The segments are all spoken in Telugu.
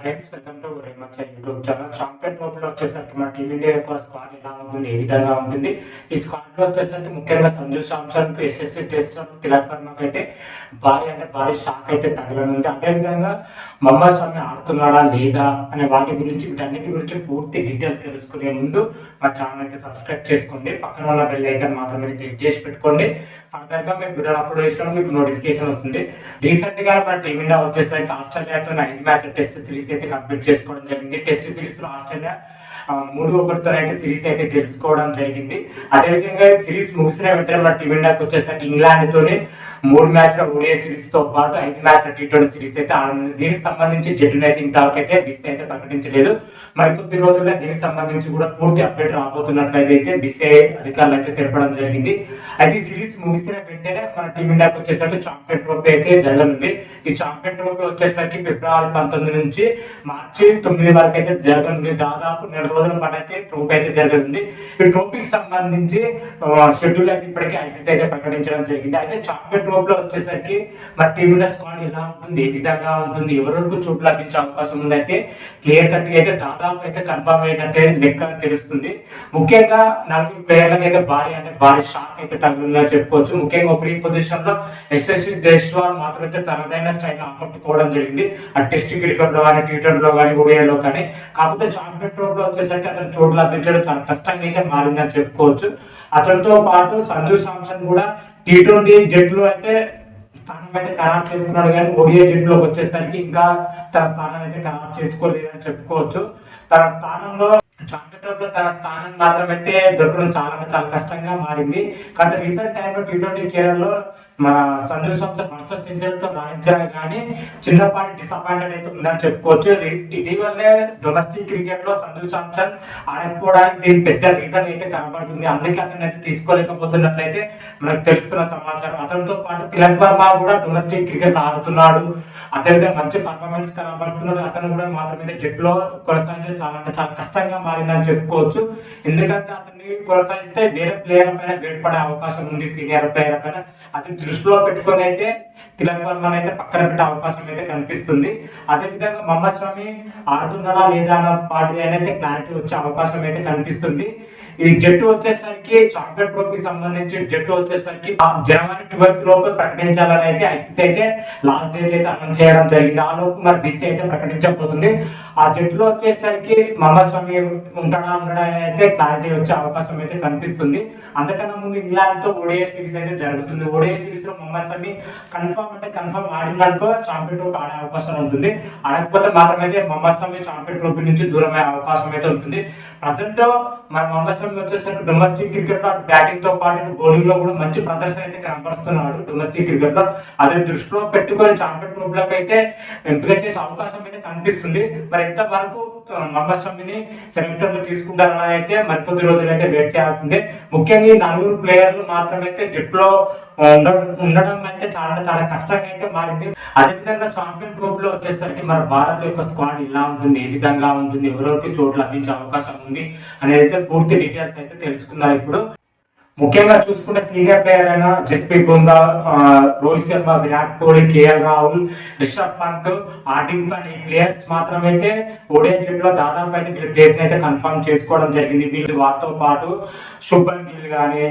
ఫ్రెండ్స్ వెల్కమ్ టు రేమచ్చ యూట్యూబ్ ఛానల్ చాంపియన్ ట్రోఫీలో వచ్చేసరికి మన టీమిండియా యొక్క స్క్వాడ్ ఎలా ఉంటుంది ఏ విధంగా ఉంటుంది? ఈ స్క్వాడ్లో వచ్చేసరికి ముఖ్యంగా సంజు సాంసన్కు ఎస్ఎస్సి చేసిన తిలక్ వర్మకు అయితే భారీ అంటే భారీ షాక్ అయితే తగలనుంది. అదేవిధంగా మహమ్మద్ స్వామి ఆడుతున్నాడా లేదా అనే వాటి గురించి వీటన్నిటి గురించి పూర్తి డీటెయిల్స్ తెలుసుకునే ముందు మా ఛానల్ అయితే సబ్స్క్రైబ్ చేసుకోండి. పక్కన ఉన్న బెల్ ఐకన్ మాత్రమే క్లిక్ చేసి పెట్టుకోండి. ఫర్దర్గా మేము వీడియో అప్లోడ్ చేసినప్పుడు మీకు నోటిఫికేషన్ వస్తుంది. రీసెంట్గా మన టీమిండియా వచ్చేసరికి ఆస్ట్రేలియాతో ఐదు మ్యాచ్ టెస్ట్ సిరీస్ అయితే కంప్లీట్ చేసుకోవడం జరిగింది. టెస్ట్ సిరీస్లో ఆస్ట్రేలియా మూడు ఒకటితో అయితే సిరీస్ అయితే గెలుచుకోవడం జరిగింది. అదేవిధంగా సిరీస్ ముగిసిన వెంటనే మన టీమిండియాకి వచ్చేసరికి ఇంగ్లాండ్తోనే మూడు మ్యాచ్ల ఓడిఐ సిరీస్తో పాటు ఐదు మ్యాచ్ల టీ ట్వంటీ సిరీస్ అయితే ఆడనుంది. దీనికి సంబంధించి జట్టును అయితే ఇంతవరకు అయితే బిస్ అయితే ప్రకటించలేదు. మరి కొద్ది రోజుల్లో దీనికి సంబంధించి కూడా పూర్తి అప్డేట్ రాబోతున్నట్లయితే బిసిఐ అధికారులు అయితే తెలపడం జరిగింది. అయితే ఈ సిరీస్ ముగిసిన వెంటనే మన టీమిండియాకి వచ్చేసరికి చాంపియన్ ట్రోఫీ అయితే జరగనుంది. ఈ చాంపియన్ ట్రోఫీ వచ్చేసరికి ఫిబ్రవరి పంతొమ్మిది నుంచి మార్చి తొమ్మిది వరకు అయితే జరగనుంది. దాదాపు నెల రోజుల పాటు అయితే ట్రోఫీ అయితే జరగనుంది. ఈ ట్రోఫీకి సంబంధించి షెడ్యూల్ అయితే ఇప్పటికే ఐసీసీ అయితే ప్రకటించడం జరిగింది. అయితే చాంపియన్ ట్రోఫీలో వచ్చేసరికి మరి టీమిండియా స్క్వాడ్ ఎలా ఉంటుంది ఏ విధంగా ఉంటుంది ఎవరెవరికి చోటు లభించే అవకాశం ఉంది అయితే క్లియర్ కట్ అయితే దాదాపు అయితే కన్ఫర్మ్ అయినట్టే లెక్క తెలుస్తుంది. ముఖ్యంగా నలుగురు ప్లేయర్లకు అయితే భారీ అంటే భారీ షాక్ అయితే తగిలిందని చెప్పుకోవచ్చు. ముఖ్యంగా ఓపెనింగ్ పొజిషన్లో ఎస్ఎస్సి దేశ్వాల్ మాత్రం అయితే తనదైన స్టైల్ ఆకట్టుకోవడం జరిగింది. ఆ టెస్ట్ క్రికెట్లో కానీ థియేటర్లో కానీ ఓడియాలో కానీ. కాకపోతే చాంపియన్ ట్రోఫ్లో వచ్చేసరికి అతను చోటు లభించడం చాలా కష్టంగా అయితే మారిందని చెప్పుకోవచ్చు. అతనితో పాటు సంజు సామ్సన్ కూడా టీ ట్వంటీ జట్లు అయితే స్థానం అయితే ఖరారు చేసుకున్నాడు కానీ ఓడిఐ జట్టులోకి వచ్చేసరికి ఇంకా తన స్థానం అయితే ఖరారు చేసుకోలేదని చెప్పుకోవచ్చు. తన స్థానంలో లో తన స్థానం మాత్రం అయితే దొరకడం చాలా చాలా కష్టంగా మారింది. కానీ రీసెంట్ టైంలో టీ ట్వంటీ కేరళలో మన సంజు సంస్థ వర్సెస్ సెంచరీతో రాణించారు కానీ చిన్నపాటి డిసప్పాయింటెడ్ అయితే ఉందని చెప్పుకోవచ్చు. ఇటీవలే డొమెస్టిక్ క్రికెట్లో సంజు సామ్సన్ ఆడకపోవడానికి దీని పెద్ద రీజన్ అయితే కనబడుతుంది. అందుకే అతను అయితే తీసుకోలేకపోతున్నట్లయితే మనకు తెలుస్తున్న సమాచారం. అతనితో పాటు తిలక్ వర్మ కూడా డొమెస్టిక్ క్రికెట్ ఆడుతున్నాడు. అదేవిధంగా మంచి పర్ఫార్మెన్స్ కనబడుతున్నాడు అతను కూడా మాత్రం అయితే జట్టులో కొనసాగించడం చాలా అంటే చాలా కష్టంగా మారిందని చెప్పుకోవచ్చు. ఎందుకంటే అతన్ని కొనసాగిస్తే వేరే ప్లేయర్ పైన వేడిపడే అవకాశం ఉంది సీనియర్ ప్లేయర్ పైన. అది దృష్టిలో పెట్టుకొని అయితే తిలక్ వర్మన్ అయితే పక్కన పెట్టే అవకాశం అయితే కనిపిస్తుంది. అదేవిధంగా మహమ్మద్ స్వామి ఆడుతున్నాడా లేదా అన్న పార్టీ అయితే క్లారిటీ వచ్చే అవకాశం అయితే కనిపిస్తుంది. ఈ జట్టు వచ్చేసరికి చాంపియన్ ట్రోఫీకి సంబంధించి జట్టు వచ్చేసరికి ఆ జనవరి ట్వెల్త్ లోపు ప్రకటించాలని అయితే ఐసీసీ అయితే లాస్ట్ డేట్ అయితే అనౌన్స్ చేయడం జరిగింది. ఆ లోపు మరి బిసి అయితే ప్రకటించబోతుంది. ఆ జట్టులో వచ్చేసరికి మహమ్మద్ స్వామి ఉంటాడా ఉండడా అని అయితే క్లారిటీ వచ్చే అవకాశం అయితే కనిపిస్తుంది. అంతకన్నా ముందు ఇంగ్లాండ్తో ఓడిఐ సిరీస్ అయితే జరుగుతుంది. ఓడిఐ సిరీస్లో ముంబై సమ్మి స్వామి కన్ఫర్మ్ అంటే కన్ఫర్మ్ ఆడిననుకో ఛాంపియన్ ట్రోఫీ ఆడే అవకాశం ఉంటుంది. ఆడకపోతే మాత్రం అయితే ముంబై స్వామి ఛాంపియన్ ట్రోఫీ నుంచి దూరం అయ్యే అవకాశం అయితే ఉంటుంది. ప్రజెంట్ మన ముంబై సమ్మి వచ్చేసరికి డొమెస్టిక్ క్రికెట్లో బ్యాటింగ్తో పాటు బౌలింగ్లో కూడా మంచి ప్రదర్శన అయితే కనపరుస్తున్నాడు డొమెస్టిక్ క్రికెట్లో అదే దృష్టిలో పెట్టుకొని ఛాంపియన్ ట్రోఫీలోకి అయితే ఎంపిక చేసే అవకాశం అయితే కనిపిస్తుంది. మరి ఎంతవరకు వరకు సెలెక్టర్లు మహమ్మద్ తీసుకుంటారని అయితే మరికొద్ది రోజులు అయితే వెయిట్ చేయాల్సిందే. ముఖ్యంగా ఈ నలుగురు ప్లేయర్లు మాత్రమైతే జట్టులో ఉండడం ఉండడం అయితే చాలా చాలా కష్టంగా అయితే మారింది. అదేవిధంగా చాంపియన్ గ్రూప్లో వచ్చేసరికి మన భారత్ యొక్క స్క్వాడ్ ఇలా ఉంటుంది ఏ విధంగా ఉంటుంది ఎవరెవరికి చోటు లభించే అవకాశం ఉంది అనేది అయితే పూర్తి డీటెయిల్స్ అయితే తెలుసుకుందాం ఇప్పుడు. ముఖ్యంగా చూసుకుంటే సీనియర్ ప్లేయర్ అయిన జస్ప్రీత్ బుందా రోహిత్ శర్మ విరాట్ కోహ్లీ కేఎల్ రాహుల్ రిషబ్ పంత్ హార్దిక్ పాండ్యా ఈ ప్లేయర్స్ మాత్రం అయితే ఓడిఐ జట్టులో దాదాపు అయితే వీళ్ళ ప్లేస్ అయితే కన్ఫర్మ్ చేసుకోవడం జరిగింది. వీళ్ళు వారితో పాటు శుభన్ గిల్ కానీ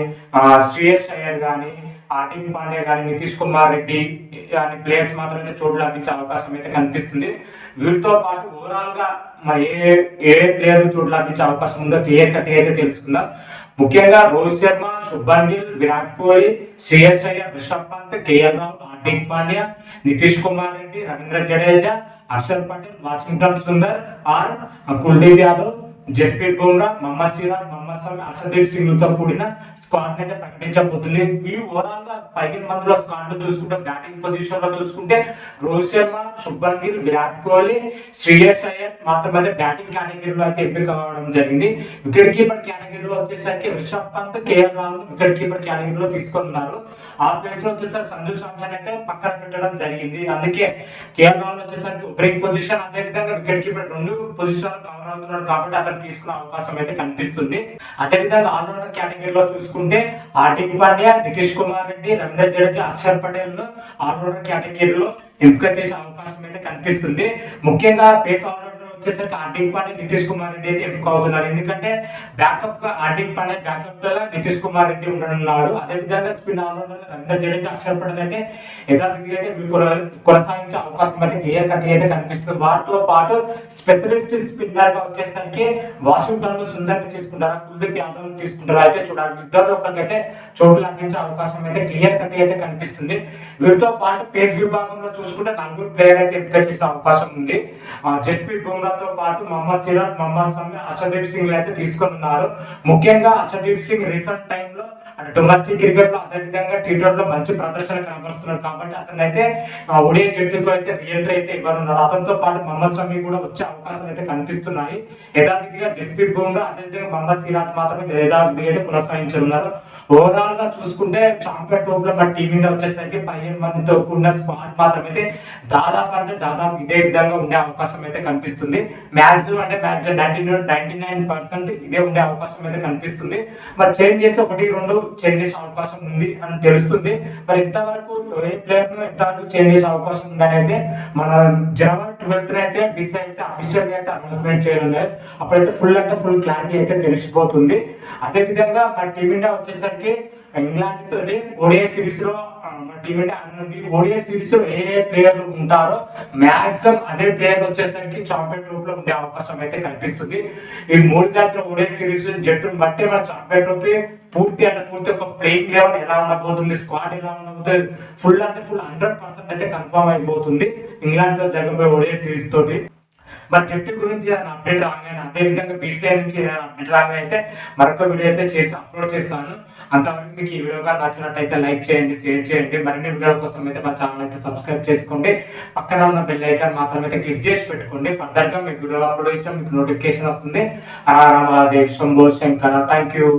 శ్రేయస్ అయ్యర్ కానీ హార్దిక్ పాండ్యా కానీ నితీష్ కుమార్ రెడ్డి కానీ ప్లేయర్స్ మాత్రం అయితే చోటు లభించే అవకాశం అయితే కనిపిస్తుంది. వీటితో పాటు ఓవరాల్గా మరి ఏ ఏ ప్లేయర్ చోటు లభించే అవకాశం ఉందో క్లియర్ కట్ అయితే తెలుసుకుందాం. ముఖ్యంగా Rohit Sharma Shubman Gill Virat Kohli Shreyas Iyer Rishabh Pant KL Rahul Hardik Pandya Nitish Kumar Reddy Ravindra Jadeja Harshal Patel Washington Sundar R Kuldeep Yadav Jasprit Bumrah Mohammed Siraj Mohammed Shami Arshdeep సింగ్తో కూడిన స్క్వాడ్ అయితే ప్రకటించబోతుంది. ఈ ఓవరాల్గా పదిహేను మందిలో స్క్వాడ్లో చూసుకుంటే బ్యాటింగ్ పొజిషన్లో చూసుకుంటే రోహిత్ శర్మ శుభన్ గిల్ విరాట్ కోహ్లీ శ్రేయస్ అయ్యర్ మాత్రమే బ్యాటింగ్ కేటగిరీలో అయితే ఎంపిక కావడం జరిగింది. వికెట్ కీపర్ కేటగిరీలో వచ్చేసరికి Rishabh Pant KL Rahul wicket keeper కేటగిరీలో తీసుకున్నారు. ఆ ప్లేస్లో వచ్చేసరికి సంజు సామ్సన్ అయితే పక్కన పెట్టడం జరిగింది. అందుకే కేఎల్ రాహుల్ వచ్చేసరికి బ్రేక్ పొజిషన్ అదే విధంగా వికెట్ కీపర్ రెండు పొజిషన్ కవర్ అవుతున్నాడు కాబట్టి అతను తీసుకునే అవకాశం అయితే కనిపిస్తుంది. అదే విధంగా ఆల్రౌండర్ కేటగిరీలో చూసుకుంటే హార్దిక్ పాండ్యా నితీష్ కుమార్ రెడ్డి రవీంద్ర జడేజా అక్షర్ పటేల్ను ఆల్రౌండర్ కేటగిరీలో ఎంపిక చేసే అవకాశం అయితే కనిపిస్తుంది. ముఖ్యంగా పేస్ ఆల్రౌండర్ వచ్చేసరికి హార్దిక్ పాండే నితీష్ కుమార్ రెడ్డి అయితే ఎంపిక అవుతున్నారు. ఎందుకంటే బ్యాకప్గా హార్దిక్ పాండే బ్యాకప్గా నితీష్ కుమార్ రెడ్డి ఉండనున్నాడు. అదేవిధంగా స్పిన్ ఆల్రౌండర్ రవీంద్ర జడేజా అక్షర్ పటేల్ అయితే యథావిధిగా అయితే కొనసాగించే అవకాశం అయితే క్లియర్ కట్ అయితే కనిపిస్తుంది. వారితో పాటు స్పెషలిస్ట్ స్పిన్నర్గా వచ్చేసరికి వాషింగ్టన్లో సుందర్ తీసుకుంటారా కుల్దీప్ యాదవ్ తీసుకుంటారా అయితే చూడాలి. ఇద్దరు ఒకరికైతే చోటు లభించే అవకాశం అయితే క్లియర్ కట్ అయితే కనిపిస్తుంది. వీటితో పాటు పేస్ విభాగంలో చూసుకుంటే నలుగురు ప్లేయర్ అయితే ఎంపిక చేసే అవకాశం ఉంది. జస్ప్రీత్ బుమ్రా బుమ్రాతో పాటు మహమ్మద్ సిరాజ్ మహమ్మద్ షమి హర్షదీప్ సింగ్ అయితే తీసుకొని ఉన్నారు. ముఖ్యంగా హర్షదీప్ సింగ్ రీసెంట్ టైంలో అంటే డొమెస్టిక్ క్రికెట్లో అదేవిధంగా టీ లో మంచి ప్రదర్శన కనబరుస్తున్నాడు కాబట్టి అతను అయితే ఒడియా జట్టుకు అయితే రీఎంట్రీ అయితే ఇవ్వనున్నాడు. అతనితో పాటు మహమ్మద్ షమి కూడా వచ్చే అవకాశాలు అయితే కనిపిస్తున్నాయి. యథావిధిగా జస్ప్రీత్ బుమ్రా అదేవిధంగా మహమ్మద్ సిరాజ్ మాత్రమే యథావిధిగా అయితే కొనసాగించనున్నారు. ఓవరాల్గా చూసుకుంటే చాంపియన్ టోప్లో మన టీం వచ్చేసరికి పదిహేను మందితో కూడిన స్క్వాడ్ మాత్రం అయితే దాదాపు అంటే దాదాపు ఇదే విధంగా ఉండే అవకాశం అయితే కనిపిస్తుంది. మ్యాక్సిమం అంటే maximum ninety ninety nine percent ఇదే ఉండే అవకాశం అయితే కనిపిస్తుంది. మరి చేంజ్ చేస్తే ఒకటి రెండు చేంజ్ చేసే అవకాశం ఉంది అని తెలుస్తుంది. మరి ఇంతవరకు ఏ ప్లేయర్ను ఎంతవరకు చేంజ్ చేసే అవకాశం ఉందని అయితే మన జనవరి ట్వెల్త్ అయితే బిస్ అయితే అఫీషియల్గా అయితే అనౌన్స్మెంట్ చేయనుంది అప్పుడైతే ఫుల్ అంటే ఫుల్ క్లారిటీ అయితే తెలిసిపోతుంది. అదేవిధంగా మన టీమిండియా వచ్చేసరికి ఇంగ్లాండ్ తోటి ఓడిఐ సిరీస్లో మన టీమిండియా అన్నది ఓడిఐ సిరీస్లో ఏ ఏ ప్లేయర్లు ఉంటారో మ్యాక్సిమం అదే ప్లేయర్ వచ్చేసరికి చాంపియన్ ట్రోఫ్లో ఉండే అవకాశం అయితే కనిపిస్తుంది. ఈ మూడు మ్యాచ్ ఓడిఐ సిరీస్ జట్టును బట్టి మన చాంపియన్ ట్రోఫీ పూర్తి అంటే పూర్తి ఒక ప్లేయింగ్ లెవెల్ ఎలా ఉండబోతుంది స్క్వాడ్ ఎలా ఉండబోతుంది ఫుల్ అంటే ఫుల్ హండ్రెడ్ పర్సెంట్ అయితే కన్ఫర్మ్ అయిపోతుంది. ఇంగ్లాండ్తో జరగబోయే ఓడిఐ సిరీస్ తోటి మరి జట్టు గురించి ఏదైనా అప్డేట్ రాగానే అదే విధంగా బీసీఐ నుంచి ఏదైనా అప్డేట్ రాగానే అయితే మరొక వీడియో అయితే చేసి అప్లోడ్ చేస్తాను. అంతవరకు మీకు ఈ వీడియో కానీ నచ్చినట్టయితే లైక్ చేయండి షేర్ చేయండి. మరిన్ని వీడియోల కోసం అయితే మా ఛానల్ అయితే సబ్స్క్రైబ్ చేసుకోండి. పక్కన ఉన్న బెల్ ఐకాన్ మాత్రం అయితే క్లిక్ చేసి పెట్టుకోండి. ఫర్దర్గా మీకు వీడియోలు అప్లోడ్ చేసిన మీకు నోటిఫికేషన్ వస్తుంది. Hara Hara Mahadev Shambho Shankara thank you